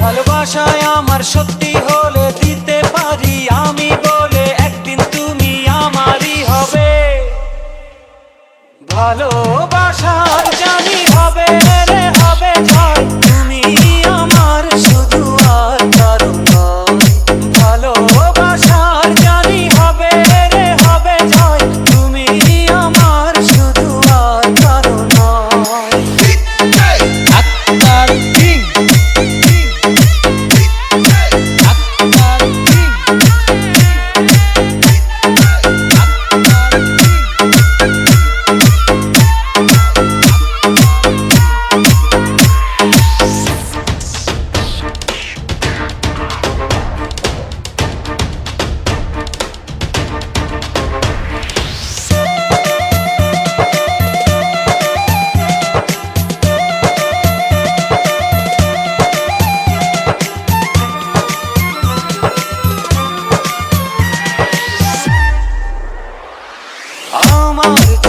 ভালোবাসায় আমার সত্যি হলে দিতে পারি আমি বলে একদিন তুমি আমারই হবে। ভালোবাসার জানি হবে রে হবে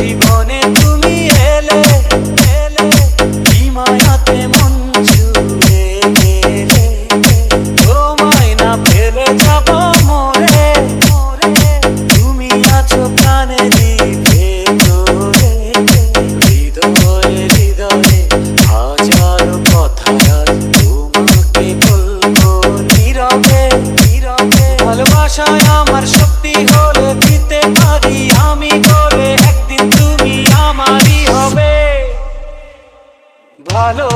জীবনে তুমি এলে এলে মায়াতে মন ছুঁয়ে গেলে। তোমায় না পেলে যাব মরে মরে। তুমি আছো আমার সব ভালো